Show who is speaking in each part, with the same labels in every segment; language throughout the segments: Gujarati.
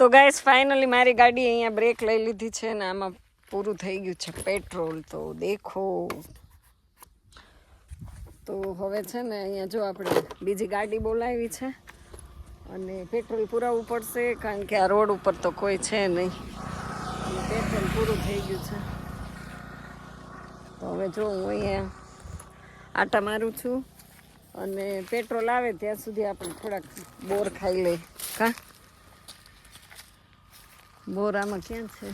Speaker 1: તો ગાઈસ ફાઇનલી મારી ગાડી અહીંયા બ્રેક લઈ લીધી છે ને આમાં પૂરું થઈ ગયું છે પેટ્રોલ તો દેખો. તો હવે છે ને અહીંયા જો આપણે બીજી ગાડી બોલાવી છે અને પેટ્રોલ પુરાવવું પડશે, કારણ કે આ રોડ ઉપર તો કોઈ છે નહીં. પેટ્રોલ પૂરું થઈ ગયું છે. તો હવે જો હું અહીંયા આટા મારું છું અને પેટ્રોલ આવે ત્યાં સુધી આપણે થોડાક બોર ખાઈ લઈ કા? બોર આમાં ક્યાં છે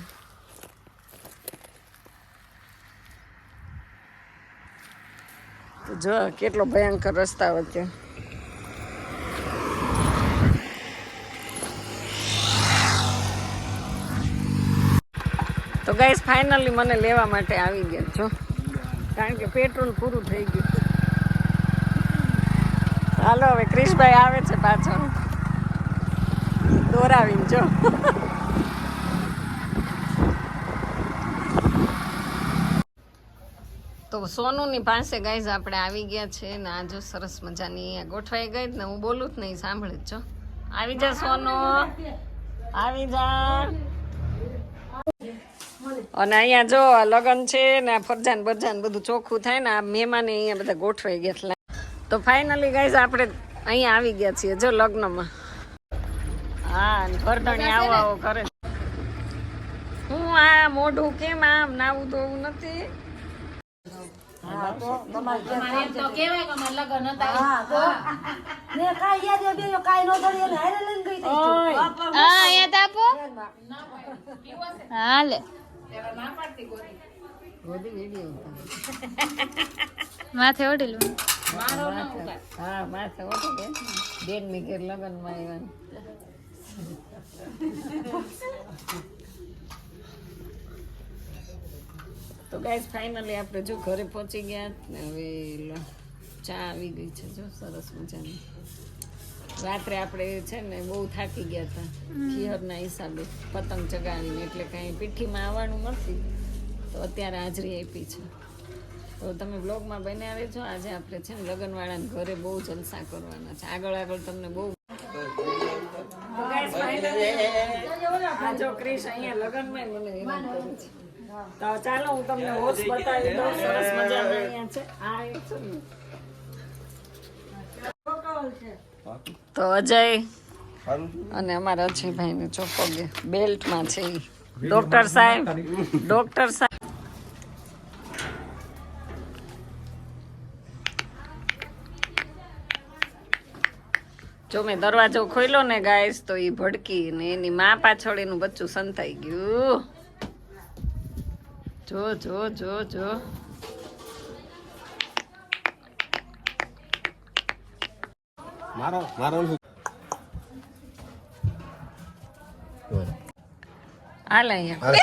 Speaker 1: તો જો કેટલો ભયંકર રસ્તા વચ્ચે તો ગાઈસ ફાઇનલી મને લેવા માટે આવી ગયા છો કારણ કે પેટ્રોલ પૂરું થઈ ગયું હાલો હવે ક્રિશભાઈ આવે છે પાછળ દોરાવીને જો તો સોનુની પાસે ગાઈઝ આપણે આવી ગયા છે ને આ જો સરસ મજાની ગોઠવાઈ ગઈ ને હું બોલું જ નહીં, સાંભળી જો આવી જા સોનુ. આવી જા. અને અહીંયા જો લગ્ન છે ને આ ફરજાન બધું ચોખ્ખું થાય ને આ મહેમાને અહીંયા બધા ગોઠવાઈ ગયા એટલે તો ફાઇનલી ગાઈઝ આપણે અહીંયા આવી ગયા છીએ જો લગ્નમાં. હા, અને આવો આવો કરે. હું આ મોઢું કેમ આમ નાવું તો એવું નથી
Speaker 2: ને કાંઈ યાદ હોય બેયો કાંઈ નો ધરી એને હારે લઈને ગઈ તી.
Speaker 1: ઓય.
Speaker 3: હા અહીંયા તાપો હાલે
Speaker 1: વીડિયો
Speaker 3: માથે ઓઢેલું
Speaker 1: હા માથે ઓટો કે બેનની ઘેર લગનમાં આવ્યા. તો ગાઈસ ફાઇનલી આપણે જો ઘરે પહોંચી ગયા ને હવે ચા આવી ગઈ છે જો સરસ મજાની. રાત્રે આપણે છે ને બહુ થાકી ગયા હતા ખીહરના હિસાબે પતંગ ચગાવીને એટલે કાંઈ પીઠીમાં આવવાનું નથી. તો અત્યારે હાજરી આપી છે. તો તમે બ્લોગમાં બન્યા છો આજે આપણે છે ને લગ્નવાળાને ઘરે બહુ જલસા કરવાના છે. આગળ આગળ તમને બહુ જો ક્રિશ અહીંયા લગ્નમાં મને હેરાન કરે છે તો ચાલો હું તમને હોશ બતાવી દઉં. સરસ મજાના અહીંયા છે. આ એક છે તો અજય અને અમારા અજયભાઈ ને ચોપગે બેલ્ટમાં છે એ ડોક્ટર સાહેબ ડોક્ટર સાહેબ. જો મેં દરવાજો ખોલ્યો ને ગાઈસ તો એ ભડકી ને એની માં પાછળ એનું બચ્ચું સંતાઈ ગયું. જો જો જો જો.
Speaker 4: મારો મારો
Speaker 1: હાલ.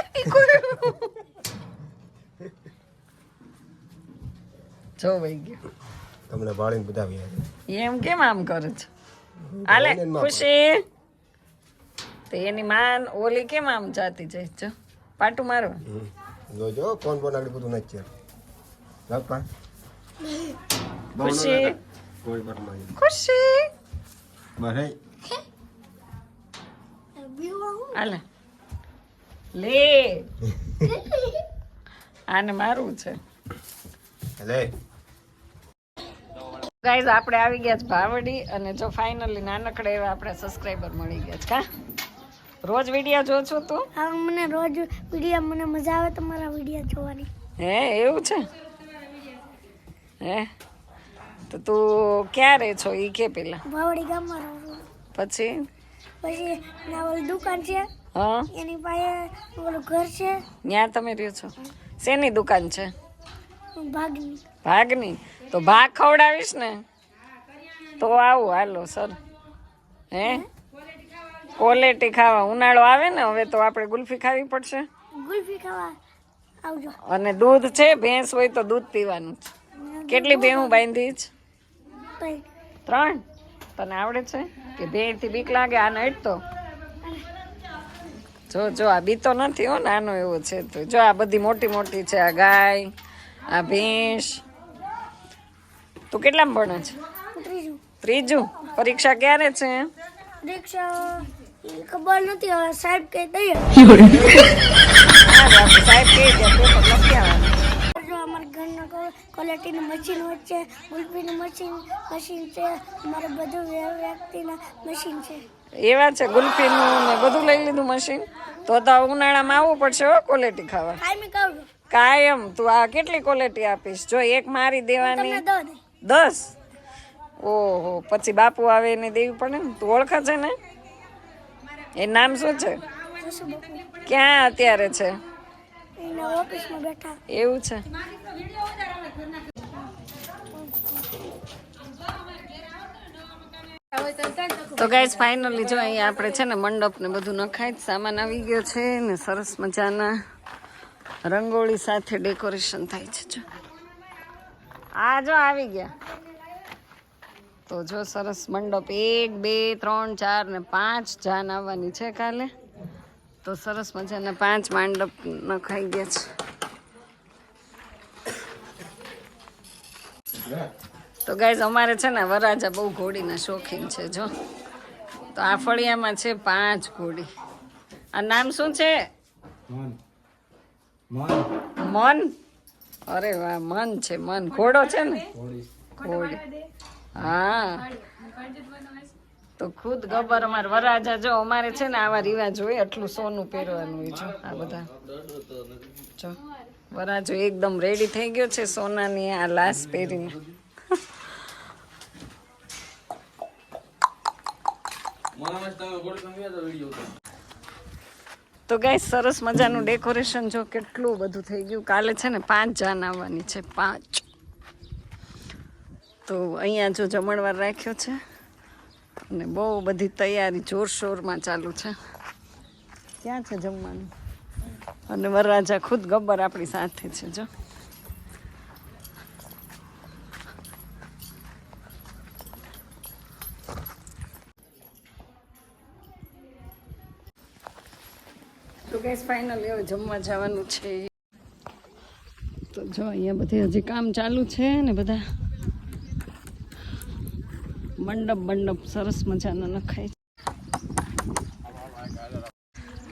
Speaker 1: જો વહી ગયું.
Speaker 4: તમને ભાળીને બધા
Speaker 1: એમ કેમ આમ કરે છે? હાલે ખુશી. તે એની માન ઓલી કેમ આમ જાતી જાય છો? પાટું મારવા.
Speaker 4: જોજો કોણ કોણ આગળ બધું છે બાપા
Speaker 1: ખુશી
Speaker 4: કોઈ પર મારી
Speaker 1: ખુશી
Speaker 4: હે
Speaker 1: હાલે લે આને મારું છે
Speaker 4: લે
Speaker 1: ગાઈઝ આપણે આવી ગયા છે ભાવડી અને જો ફાઇનલી નાનકડે એવા આપણે સબસ્ક્રાઈબર મળી ગયા છે કા? રોજ વીડિયો જો છો તું?
Speaker 2: હા મને રોજ વીડિયો મને મજા આવે તમારા વીડિયો જોવાની.
Speaker 1: હે એવું છે? હે? તો તું ક્યાં રહે છો એ કે પેલા?
Speaker 2: ભાવડી ગામમાં રહું
Speaker 1: પછી?
Speaker 2: પછી ના ઓલી દુકાન છે.
Speaker 1: હા.
Speaker 2: એની પાસે ઓલું ઘર છે.
Speaker 1: ત્યાં તમે રહ્યો છો? શેની દુકાન છે?
Speaker 2: ભાગની.
Speaker 1: ભાગની? તો ભાગ ખવડાવીશ ને? તો આવું હાલો સર. હે? ક્વોલિટી ખાવા ઉનાળો આવે ને હવે તો આપણે ગુલ્ફી ખાવી પડશે.
Speaker 2: ગુલ્ફી ખાવા આવજો.
Speaker 1: અને દૂધ છે ભેંસ હોય તો દૂધ પીવાનું છે. કેટલી ભેહું બાંધી છે? ત્રણ. તને આવડે છે કે ભેંથી બીક લાગે આ નઈટ તો જો જો આ બીતો નથી હો નાનો એવો છે તો. જો આ બધી મોટી મોટી છે આ ગાય આ ભેંસ. તું કેટલામાં ભણે છે?
Speaker 2: ત્રીજું.
Speaker 1: ત્રીજું? પરીક્ષા ક્યારે છે?
Speaker 2: રિક્ષા એ ખબર નથી હવે સાહેબ કહી દઈએ
Speaker 1: સાહેબ કહી દે પેપર લખી આવવાનું
Speaker 2: અમારા ઘરના ક્વોલિટીનું મશીન મશીન મશીન છે અમારે બધું વ્ય- વ્યક્તિના મશીન છે.
Speaker 1: એવા છે ગુલ્ફીનું ને બધું લઈ લીધું મશીન તો તો ઉનાળામાં આવવું પડશે હો ક્વોલિટી ખાવા.
Speaker 2: કાયમી છું
Speaker 1: તું આ કેટલી ક્વોલિટી આપીશ? જો એક મારી દેવાની. દસ? ઓહો પછી બાપુ આવે એને દેવી પડે ને તું ઓળખે છે ને. એ નામ શું છે? ક્યાં અત્યારે છે? એવું છે? તો ગાઈઝ ફાઇનલી જો અહીંયા આપણે છે ને મંડપ ને બધું નખાય સામાન આવી ગયો છે ને સરસ મજાના રંગોળી સાથે ડેકોરેશન થાય છે, જો. આ જો આવી ગયા. તો જો સરસ મંડપ એક બે ત્રણ ચાર ને પાંચ જાન આવવાની છે કાલે. તો સરસ મજાના પાંચ મંડપ નખાઈ ગયા છે. તો ગાઈઝ અમારે છે ને વરાજા બહુ ઘોડીના શોખીન છે જો. તો આ ફળિયામાં છે પાંચ ઘોડી. આ નામ શું છે? મન. અરે વાહ મન છે મન. ઘોડો છે ને? ઘોડી. હા. તો ખુદ ગબર અમારે વરાજા જો, અમારે છે ને આવા રિવાજ હોય એટલું સોનું પહેરવાનું હોય છે આ બધા. જો, વરાજો એકદમ રેડી થઈ ગયો છે સોનાની આ લાશ પહેરીને. તો ગાય સરસ મજાનું ડેકોરેશન જો કેટલું બધું થઈ ગયું. કાલે છે ને પાંચ જાન આવવાની છે, પાંચ. તો અહીંયા જો જમણવાર રાખ્યો છે. અને બહુ બધી તૈયારી જોરશોરમાં ચાલુ છે. ક્યાં છે જમવાનું? અને વરરાજા ખુદ ગબ્બર આપણી સાથે છે, જો. તો ગેસ ફાઇનલી હવે જમવા જવાનું છે. તો જો અહીંયા બધે હજી કામ ચાલુ છે ને બધા? મંડપ મંડપ સરસ મજાના નખાય છે.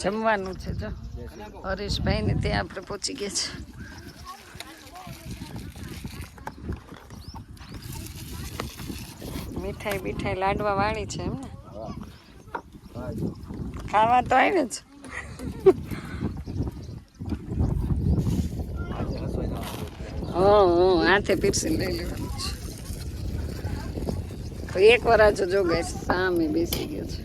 Speaker 1: જમવાનું છે જો. હરેશભાઈ ને ત્યાં આપણે પહોંચી ગયા છે. મીઠાઈ બીઠાઈ લાડવા વાળી છે એમ ને ખાવા તો આવીને જ. હા હા હાથે પીરસી લઈ લેવાનું. તો એક વાર આજો જો ગઈ સામે બેસી ગયો છે.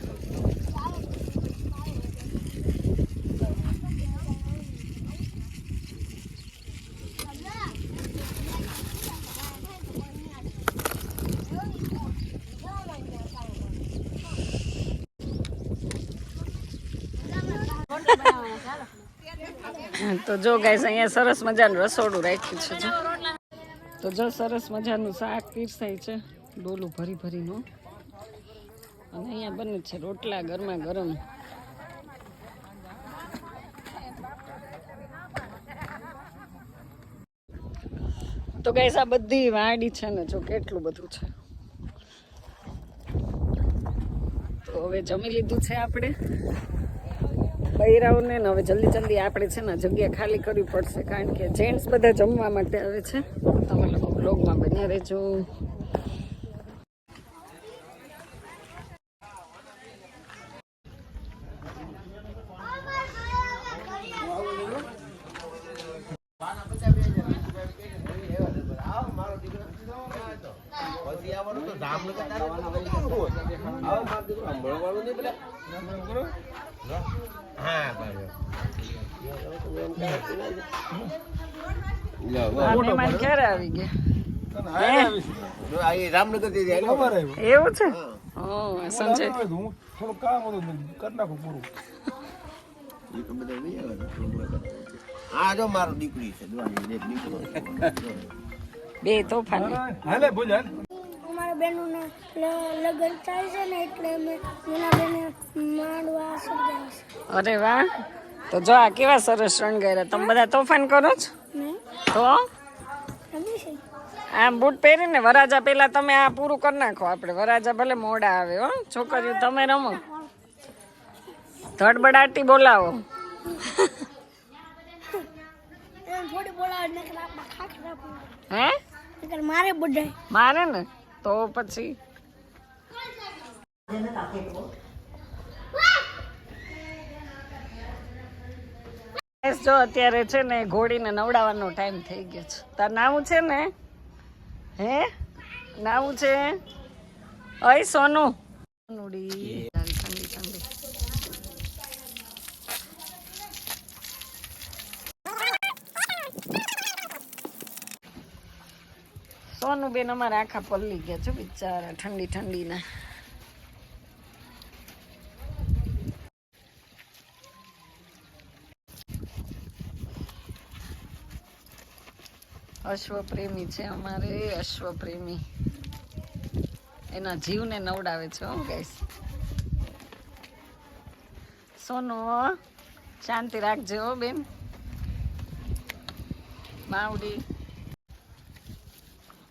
Speaker 1: તો જો ગાઈસ અહીંયા સરસ મજાનું રસોડું રાખ્યું છે. તો જો સરસ મજાનું શાક પીરસાય છે. ડોલું ભરી ભરીનો. અને અહીંયા બને છે રોટલા ગરમા ગરમ. તો ગાઈસ આ બધી વાડી છે ને જો કેટલું બધું છે. તો હવે જમી લીધું છે આપણે. બૈરાઓને ને હવે જલ્દી જલ્દી આપણે છે ને જગ્યા ખાલી કરવી પડશે કારણ કે જેન્ટ્સ બધા જમવા માટે આવે છે. તમે લોકો બ્લોગમાં બન્યા રહેજો આ મહેમાન ક્યારે આવી ગયા.
Speaker 4: રામનગર
Speaker 1: એવું છે? હા. સંજય.
Speaker 3: થોડું કામ હતું કરી નાખું પૂરું.
Speaker 4: આ જો મારો દીકરી છે.
Speaker 1: બે તોફાન.
Speaker 3: હાલે બોલ
Speaker 2: અમારા બહેનોના લગ્ન થાય છે ને એટલે અમે નાના બેને માંડવા સર્જાય
Speaker 1: અરે વાહ. તો જો આ કેવા સરસ શણગાર્યા. તમે બધા તોફાન કરો છો? તો? આમ બૂટ પહેરીને વરાજા પેલા તમે આ પૂરું કરી નાખો. આપણે વરાજા ભલે મોડા આવે, હો. છોકરીઓ તમે રમો. ધડબડાટી બોલાવો. હે?
Speaker 2: મારે
Speaker 1: મારે ને? તો પછી. જો અત્યારે છે ને ઘોડીને નવડાવવાનો ટાઈમ થઈ ગયો છે. તાર નાવું છે ને? હે? નાવું છે? અય સોનું. ઠંડી ઠંડી સોનું બેન અમારા આખા પલ્લી ગયા છો બિચારા ઠંડી ઠંડીના અશ્વ પ્રેમી છે અમારે અશ્વપ્રેમી. એના જીવને નવડાવે છે હું કહીશ સોનું, શાંતિ રાખજે બેન. માવડી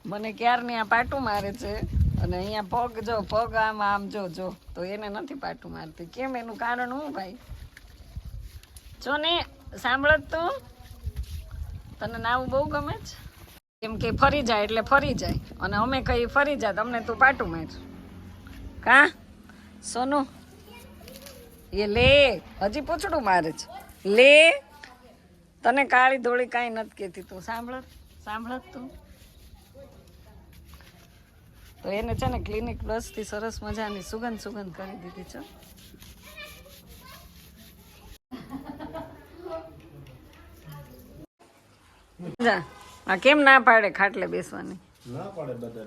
Speaker 1: મને ક્યારની આ પાટું મારે છે? અને અહીંયા પગ જો, પગ આમ આમ જો જો. તો એને નથી પાટું મારતી. કેમ એનું કારણ હું ભાઈ? જો ને, સાંભળત તું? તને નાવું બહુ ગમે છે? કેમ કે ફરી જાય એટલે ફરી જાય. અને અમે કઈ ફરી જા તમને તું પાટું માર. કા? સોનું? એ લે, હજી પૂછડું મારે છે. લે. તને કાળી ધોળી કાંઈ નથી કહેતી તું. સાંભળ સાંભળ તું. તો એને છે ને ક્લિનિક પ્લસથી સરસ મજાની સુગંધ સુગંધ કરી દીધી છે. જા. આ કેમ ના પાડે ખાટલે બેસવાની?
Speaker 3: ના પાડે બધા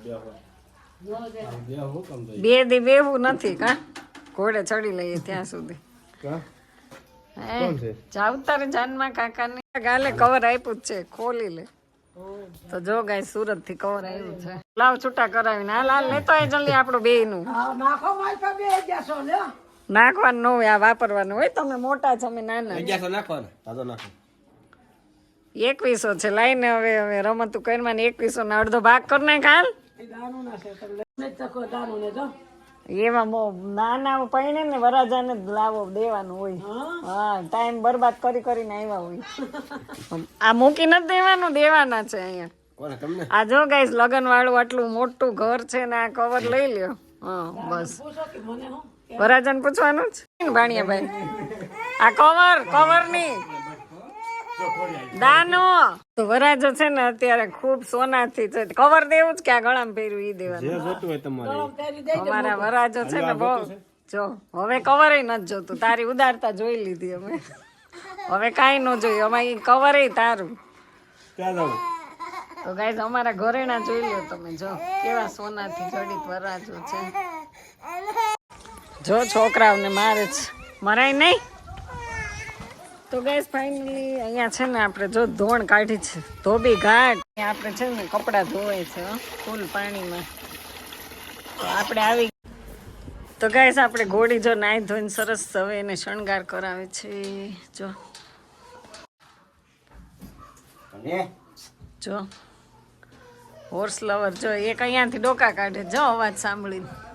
Speaker 3: બે
Speaker 1: દી બેવું નથી કા? ઘોડે ચડી લઈએ ત્યાં સુધી.
Speaker 3: કા?
Speaker 1: હે જાવ તારે જાનમાં કાકાને. ગાલે કવર આપ્યું જ છે ખોલી લે. તો જો ગાય સુરતથી કવર આવ્યું છે. લાવ છૂટા કરાવીને. હા લાલ લેતો આય જલ્દી આપણું બે નું નાખવાનું ન હોય આ વાપરવાનું હોય. તમે મોટા છો અમે નાના.
Speaker 4: અગિયારસો નાખો ને તાજો નાખો.
Speaker 1: એકવીસો છે. લાઈને હવે હવે રમતું કરીને એકવીસો ના અડધો ભાગ કર નાખ હાલ. એમાં નાના પૈણે ને વરાજાને જ લાવો દેવાનું હોય. હા? ટાઈમ બરબાદ કરી કરીને આવ્યા હોય. આ મૂકી નથી દેવાનું દેવાના છે અહીંયા. આ જો ગાઈસ લગન વાળું આટલું મોટું ઘર છે ને આ કવર લઈ લ્યો. હા બસ. વરાજાને પૂછવાનું છે ને ભાણિયાભાઈ આ કવર કવરની. દાનો! તો વરાજો છે ને અત્યારે ખૂબ સોનાથી છે. કવર દેવું જ કે આ ગળામાં પહેર્યું ઈ દેવાનું.
Speaker 3: જે જોતું હોય તમારે.
Speaker 1: અમારા વરાજો છે ને બહુ જો હવે કવર નથી જોતું. તારી ઉદારતા જોઈ લીધી અમે. હવે કાંઈ ન જોયું. અમારે ઈ કવર તારું.
Speaker 3: ક્યાં
Speaker 1: તો ગાઈઝ અમારા ઘરેણા જોઈ લો તમે. જો કેવા સોનાથી જડિત વરાજો છે. જો છોકરાઓને મારે જ. મરાય નહીં? તો ગેસ ફાઇનલી અહીંયા છે ને આપણે જો ધોણ કાઢી છે. ધોબી ઘાટ. આપણે છે ને કપડાં ધોવાય છે ફૂલ પાણીમાં. તો આપણે આવી તો ગેસ આપણે ઘોડી જો નાહી ધોઈને સરસ હવે એને શણગાર કરાવે છે. જો. જો. હોર્સ લવર જો એક અહીંયાથી ડોકા કાઢે. જો અવાજ સાંભળીને.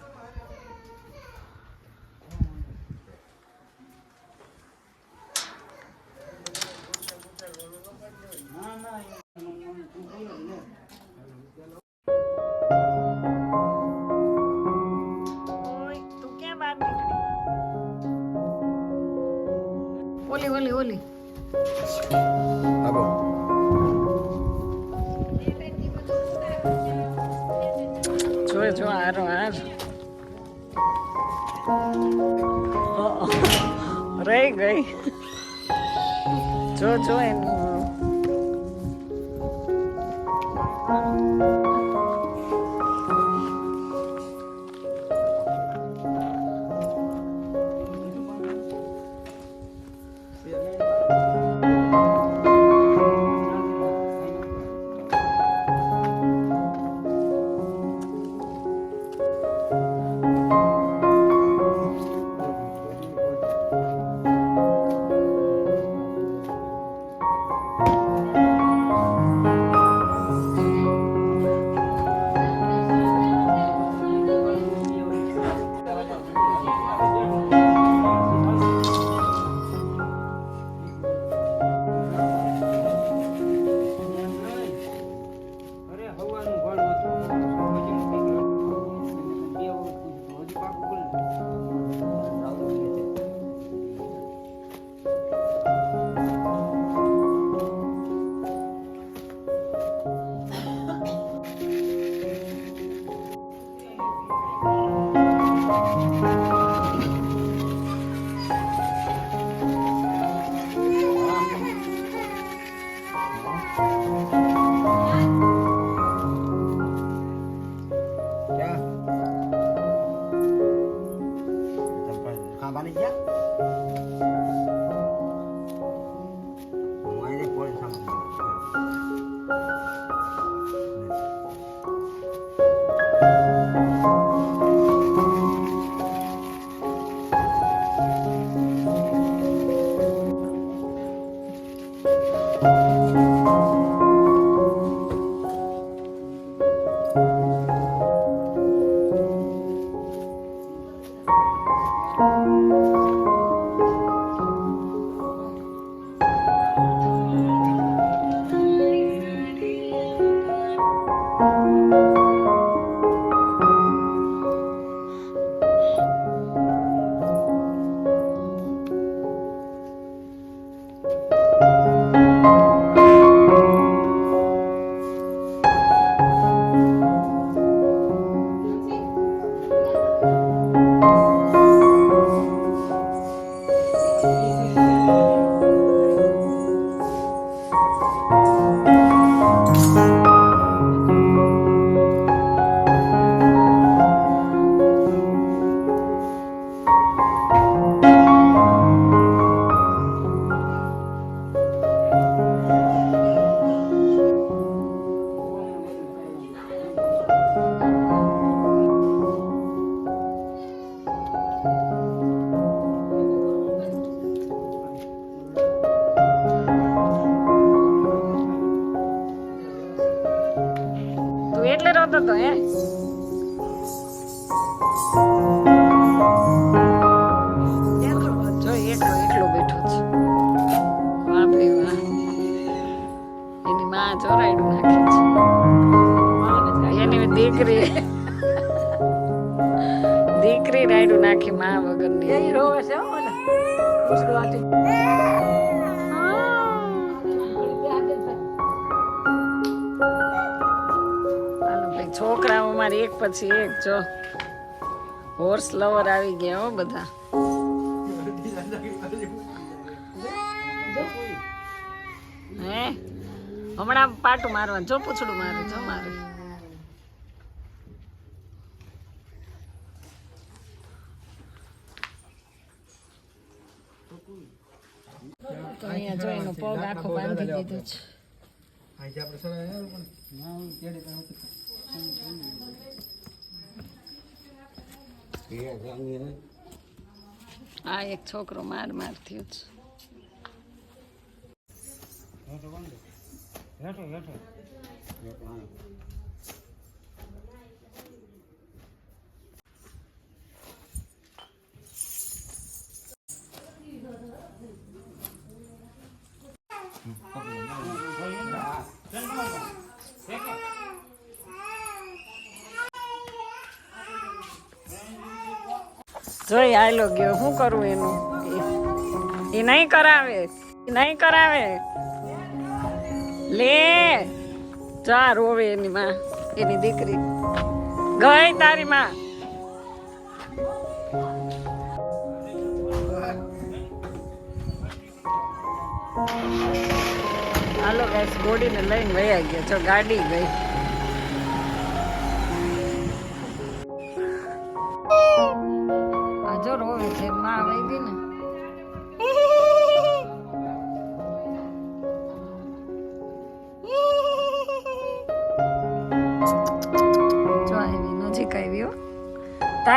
Speaker 1: પછી એક જો હોર્સ લવર આવી ગયા હો બધા. હે? હમણાં પાટું મારવાનું, જો પૂછડું મારે, જો મારે. તો અહીંયા જો એનો આખો બાંધી દીધો છે. આ એક છોકરો માર માર થયો છે. જોઈ આયલો ગયો. શું કરવું એનું? એ નહીં કરાવે. નહીં કરાવે. લે. જા, રોવે એની માં, એની દીકરી. ગઈ તારી માં. હાલો ગાઈસ ગોડીને લઈને વયા ગયા. જો ગાડી ગઈ.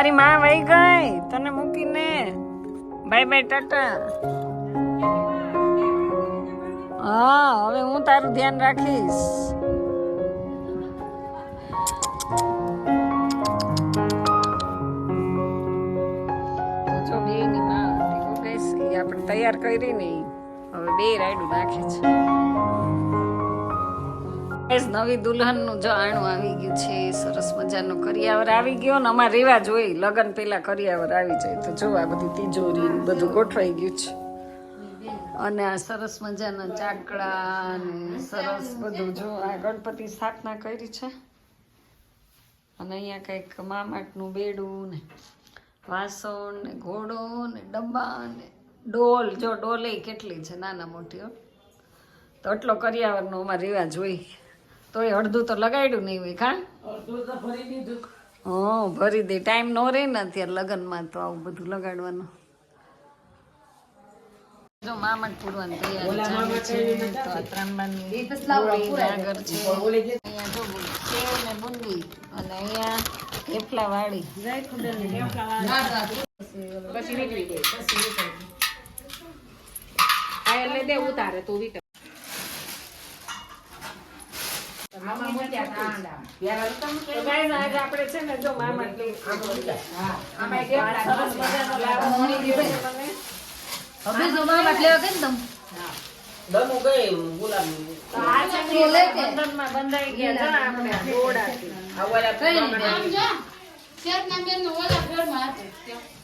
Speaker 1: તારી માં વહી ગઈ. તને મૂકીને. બાય બાય ટાટા હા, હવે હું તારું ધ્યાન રાખીશ. આપણે તૈયાર કરી ને હવે બે રાયડું નાખે છે. નવી દુલ્હનનું જો આણું આવી ગયું છે, સરસ મજાનો કરિયાવર આવી ગયો ને અમારે રિવાજ હોય, લગ્ન પહેલા કરિયાવર આવી જાય. તો જો આ બધી તિજોરી બધું ગોઠવાઈ ગયું છે. અને આ સરસ મજાના ચાકડા ને સરસ બધું જો આ ગણપતિ સ્થાપના કરી છે. અને અહીંયા કંઈક મામાટનું બેડું ને વાસણ ને ઘોડો ને ડબ્બા ને ડોલ, જો ડોલે કેટલી છે, નાના મોટી તો એટલો કરિયાવરનો અમારે રિવાજ હોય. તો એ અડધું તો લગાડ્યું નહીં હોય કા હા ભરી દે. ટાઈમ નો રહે ને અત્યારે લગ્નમાં તો આવું બધું લગાડવાનું. જો મામટ પૂરવાની તૈયારી છે. તો ત્રણબાની ગોળી છે. અહીંયા જો સેવ ને બુંદી. અને અહીંયા થેપલા વાળી તો guys, આજે આપણે છે ને જો મામટ લઈ સરસ મજાનો લાવો મળી ગયો છે. મને
Speaker 5: હવે જોવા બાટલે વગર ને
Speaker 1: તો આ છે ને બંધનમાં બંધાઈ ગયા. છે આપણે આ દોરડાથી.
Speaker 5: તમ કઈ નહીં ક્યાં માય ખીલાવી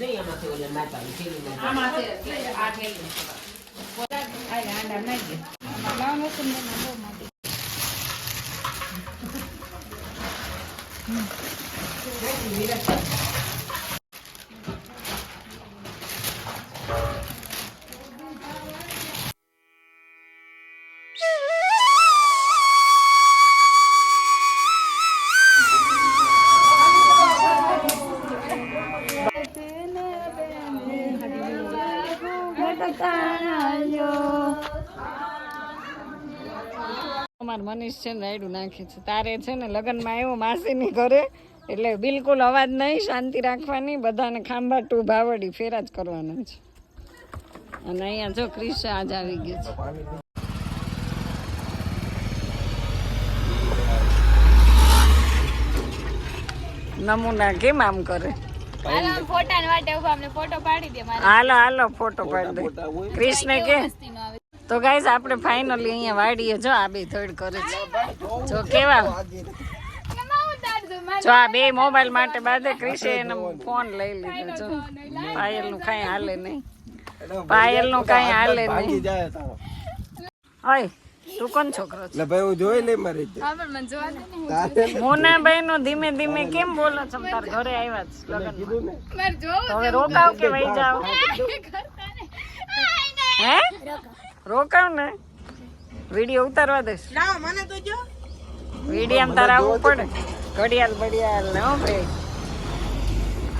Speaker 5: નહીં આમાંથી ઓલે માતા થેલી માં આમાંથી આ થેલી ઓલા આ ગાંડા નાખી
Speaker 1: લાવનો તમને નંબર માટે. Thank you. મનીષ છે ને રાયડું નાખે છે. તારે છે ને લગ્નમાં આવ્યો માસીની ઘરે એટલે બિલકુલ અવાજ નહીં શાંતિ રાખવાની બધાને ખાંભા ટુ ભાવડી ફેરા જ કરવાના છે. અને અહીંયા જો ક્રિશ આજ આવી ગયો છે. નમૂના કેમ આમ કરે?
Speaker 5: ફોટા માટે ફોટો પાડી દે
Speaker 1: હાલો હાલો ફોટો પાડી દે. કૃષ્ણ કે? તો ગાઈસ આપણે ફાઇનલી અહીંયા વાડીએ જો આ બે થોડ કરે છે. જો કેવા? જો આ બે મોબાઈલ માટે બાદે ક્રિશે એનો ફોન લઈ લીધો જો. પાયલનું કઈ હાલે નહીં. પાયલનું કઈ હાલે નહીં.
Speaker 4: જાય તારો.
Speaker 1: હોય તું કોણ છોકરો છે?
Speaker 4: ભાઈ હું જોઈ લે મારી
Speaker 1: મોનાભાઈ નું. ધીમે ધીમે કેમ બોલો છો? તાર ઘરે આવ્યા છે હવે રોકાવ કે વહી જાવ હે? રોકાવ ને. વીડિયો ઉતારવા દેશ વીડિયો તારા આવવું પડે. ઘડિયાળ બડિયાળ ને હો ભાઈ.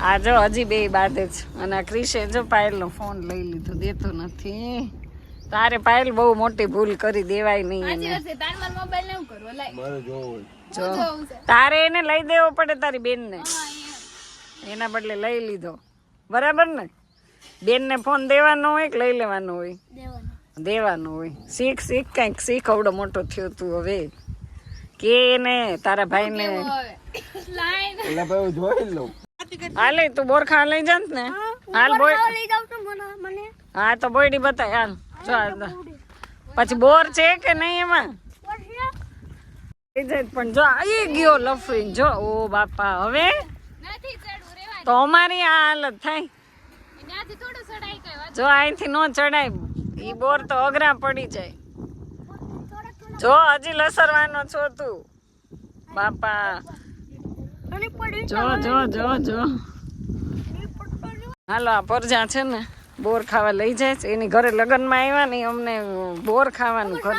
Speaker 1: આ જો હજી બે બાંધે છે. અને આ ક્રિશે જો પાયલનો ફોન લઈ લીધો દેતો નથી. તારે પાયલ બહુ મોટી ભૂલ કરી દેવાય નહીં એને.
Speaker 4: મારે જોવું
Speaker 1: જો. તારે એને લઈ દેવો પડે તારી બેન ને એના બદલે લઈ લીધો. બરાબર ને? બેન ને ફોન દેવાનો હોય કે લઈ લેવાનો હોય? દેવાનો હોય. શીખ શીખ કંઈક શીખ અવડો મોટો થયો તું હવે. કે ને તારા ભાઈ ને
Speaker 4: એટલે ભાઈ હું જોઈ લઉં.
Speaker 1: હાલે તું બોરખા લઈ જાત ને. હાલ બોય
Speaker 2: લઈ જાવ તો મને મને.
Speaker 1: હા તો બોયડી બતાય હાલ. જો પછી બોર છે કે નહીં એમાં? પણ જો આવી ગયો લફરી. જો ઓ બાપા હવે?
Speaker 5: નથી ચડવું રેવા
Speaker 1: તો અમારી આ હાલત થાય. જો અહીંથી નો ચડાય. ઈ બોર તો અઘરા પડી જાય. જો, હજી લસરવાનો છો તું. બાપા. જો જો જો જો. હાલો, આ પરજા છે ને, બોર ખાવા લઈ જાય છે. એની ઘરે લગ્નમાં આવ્યા ને અમને બોર ખાવાનું ઘર.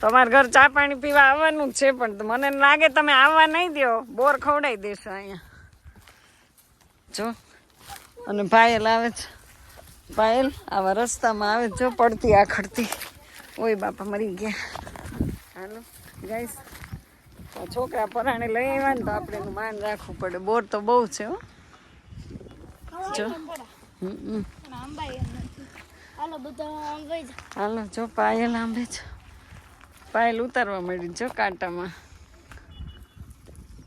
Speaker 1: તમારા ઘર ચા પાણી પીવા આવવાનું છે, પણ મને લાગે તમે આવવા નહીં દો બોર ખવડાવી દેશો અહીંયા. જો, અને ભાઈ લાવે છે. પાયલ આવા રસ્તામાં આવે જો પડતી આખડતી ઓય બાપા મરી ગયા. હાલો ગાઈસ છોકરા પરાણે લઈ આવ્યા ને તો આપણે એનું માન રાખવું પડે. બોર તો બહુ છે હો. જો.
Speaker 2: હાલો જા
Speaker 1: પાયલ આંબે છે. પાયલ ઉતારવા મળી જો કાંટામાં.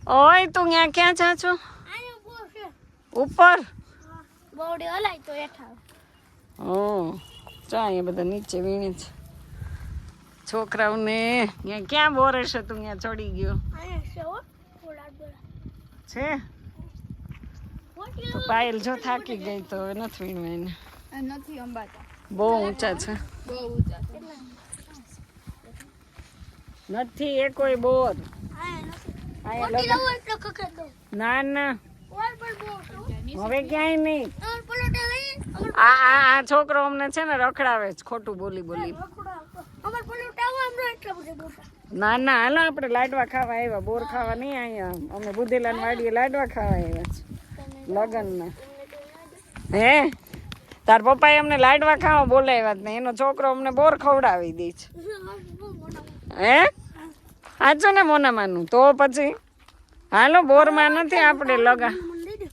Speaker 1: ઓય તું ત્યાં ક્યાં જા છો. ઉપર?
Speaker 2: બોડી હલાય તો એઠા
Speaker 1: ઓ ચા અહીંયા બધા નીચે વીણે છે. છોકરાઓને ત્યાં ક્યાં બોરે છે તું ત્યાં ચડી ગયો?
Speaker 2: છે
Speaker 1: તો પાયલ જો થાકી ગઈ તો નથી વીણવા એને.
Speaker 5: નથી અંબાતા.
Speaker 1: બહુ ઊંચા છે.
Speaker 5: બહુ ઊંચા
Speaker 1: નથી એ કોઈ બોર. અહીંયા ના ના. હવે ક્યાંય નહીં. આ આ છોકરો અમને છે ને રખડાવે છે, ખોટું બોલી બોલી. ના ના, હાલો આપણે લાડવા ખાવા આવ્યા. બોર ખાવા નહીં અહીંયા અમે બુધેલાન વાડીએ લાડવા ખાવા આવ્યા છે લગનમાં હે? તાર પપ્પાએ અમને લાડવા ખાવા બોલાવ્યા જ ને એનો છોકરો અમને બોર ખવડાવી દે છે. હે? સાચું ને મોનામાનું. તો પછી? હાલો, બોરમાં નથી આપણે લગા
Speaker 2: મને દે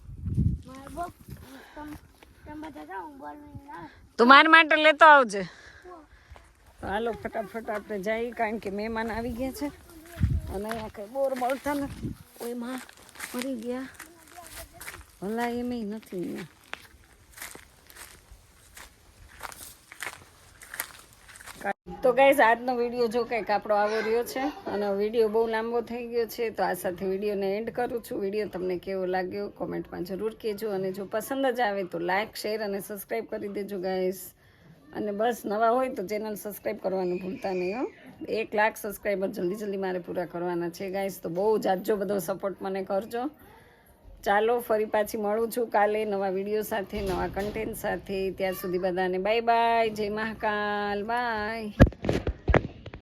Speaker 2: માર બાપ તમ તમ બધા જાઓ બોલ ના
Speaker 1: તું મારી માટે લેતો આવજે. તો હાલો ફટાફટ આપણે જઈએ કારણ કે મહેમાન આવી ગયા છે. અને અહીંયા કંઈ બોર મળતા નથી. ઓયમાં મરી ગયા. ભલા એમ નથી અહીંયા. તો ગાઈઝ આજનો વીડિયો જો કંઈક આપણો આવો રહ્યો છે, અને વીડિયો બહુ લાંબો થઈ ગયો છે, તો આ સાથે વિડીયોને એન્ડ કરું છું. વીડિયો તમને કેવો લાગ્યો કોમેન્ટમાં જરૂર કહેજો, અને જો પસંદ જ આવે તો લાઇક શેર અને સબસ્ક્રાઈબ કરી દેજો ગાઈઝ અને બસ, નવા હોય તો ચેનલ સબસ્ક્રાઈબ કરવાનું ભૂલતા નહીં, હો. એક લાખ સબસ્ક્રાઈબર જલ્દી જલ્દી મારે પૂરા કરવાના છે ગાઈઝ તો બહુ જાજો બધો સપોર્ટ મને કરજો. ચાલો, ફરી પાછી મળું છું કાલે નવા વીડિયો સાથે, નવા કન્ટેન્ટ સાથે. ત્યાં સુધી બધાને બાય બાય જય મહાકાલ. બાય